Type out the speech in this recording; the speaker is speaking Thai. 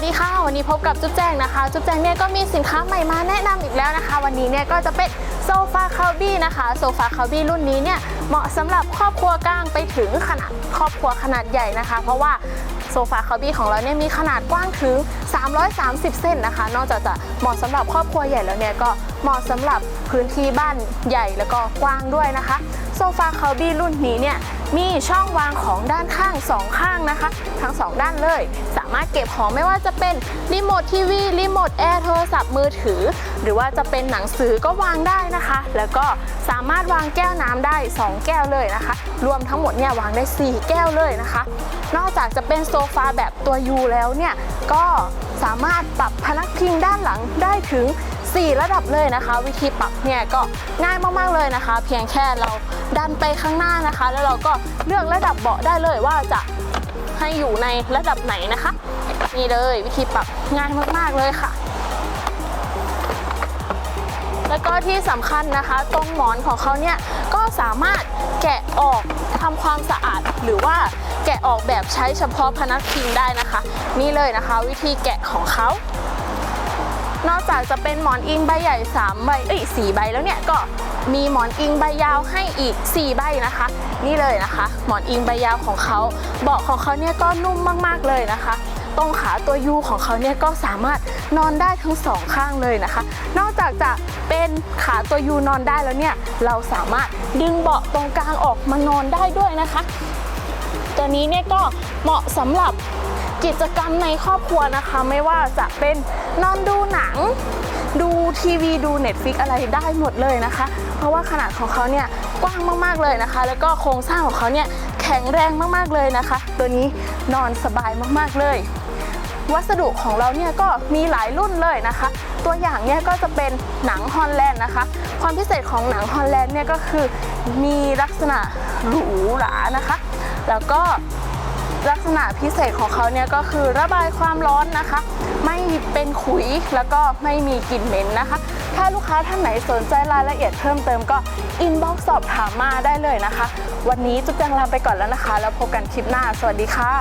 วัสดีค่ะ วันนี้พบกับจุ๊บแจงนะคะ จุ๊บแจงเนี่ยก็มีสินค้าใหม่มาแนะนำอีกแล้วนะคะ วันนี้เนี่ยก็จะเป็นโซฟาคาบี้นะคะ โซฟาคาบี้รุ่นนี้เนี่ยเหมาะสำหรับครอบครัวกลางไปถึงขนาดครอบครัวขนาดใหญ่นะคะ เพราะว่าโซฟาคาบี้ของเราเนี่ยมีขนาดกว้างถึง 330 เซนนะคะ นอกจากจะเหมาะสำหรับครอบครัวใหญ่แล้วเนี่ยก็เหมาะสำหรับพื้นที่บ้านใหญ่แล้วก็กว้างด้วยนะคะ โซฟาเคาบี้รุ่นนี้เนี่ยมีช่องวางของด้านข้างสองข้างนะคะ ทั้งสองด้านเลย สามารถเก็บของไม่ว่าจะเป็นรีโมททีวีรีโมทแอร์โทรศัพท์มือถือ หรือว่าจะเป็นหนังสือก็วางได้นะคะ แล้วก็สามารถวางแก้วน้ำได้ 2 แก้วเลยนะคะ รวมทั้งหมดเนี่ยวางได้ 4 แก้วเลยนะคะ นอกจากจะเป็นโซฟาแบบตัวยูแล้วเนี่ยก็สามารถปรับพนักพิงด้านหลังได้ถึง 4 ระดับเลยนะคะ วิธีปรับเนี่ยก็ง่ายมากๆเลยนะคะ เพียงแค่เราดันไปข้างหน้านะคะ แล้วเราก็เลือกระดับเบาะได้เลยว่าจะให้อยู่ในระดับไหนนะคะ นี่เลยวิธีปรับง่ายมากๆเลยค่ะ แล้วก็ที่สำคัญนะคะ ตรงหมอนของเขาเนี่ยก็สามารถแกะออกทำความสะอาดหรือว่าแกะออกแบบใช้เฉพาะพนักพิงได้นะคะ นี่เลยนะคะ วิธีแกะของเขา นอกจากจะเป็นหมอนอิงใบใหญ่ 3 ใบ เอ้ย4ใบแล้วเนี่ยก็มีหมอนอิงใบยาวให้อีก 4 ใบนะคะ นี่เลยนะคะ หมอนอิงใบยาวของเขาเบาะของเขาเนี่ยก็นุ่มมากๆเลยนะคะ ตรงขาตัวยูของเขาเนี่ยก็สามารถนอนได้ทั้งสองข้างเลยนะคะ นอกจากจะเป็นขาตัวยูนอนได้แล้วเนี่ยเราสามารถดึงเบาะตรงกลางออกมานอนได้ด้วยนะคะ ตัวนี้เนี่ยก็เหมาะสำหรับ กิจกรรมในครอบครัวนะคะ ไม่ว่าจะเป็นนอนดูหนัง ดูทีวีดู Netflix อะไรได้หมดเลยนะคะ เพราะว่าขนาดของเขาเนี่ยกว้างมากๆเลยนะคะ แล้วก็โครงสร้างของเขาเนี่ยแข็งแรงมากๆเลยนะคะ ตัวนี้นอนสบายมากๆเลย วัสดุของเราเนี่ยก็มีหลายรุ่นเลยนะคะ ตัวอย่างเนี่ยก็จะเป็นหนังฮอลแลนด์นะคะ ความพิเศษของหนังฮอลแลนด์เนี่ยก็คือมีลักษณะหรูหรานะคะ แล้วก็ ลักษณะพิเศษของเขาเนี่ยก็คือระบายความร้อนนะคะ ไม่เป็นขุยแล้วก็ไม่มีกลิ่นเหม็นนะคะ ถ้าลูกค้าท่านไหนสนใจรายละเอียดเพิ่มเติมก็อินบ็อกซ์สอบถามมาได้เลยนะคะ วันนี้จุ๊บแจงลาไปก่อนแล้วนะคะ แล้วพบกันคลิปหน้า สวัสดีค่ะ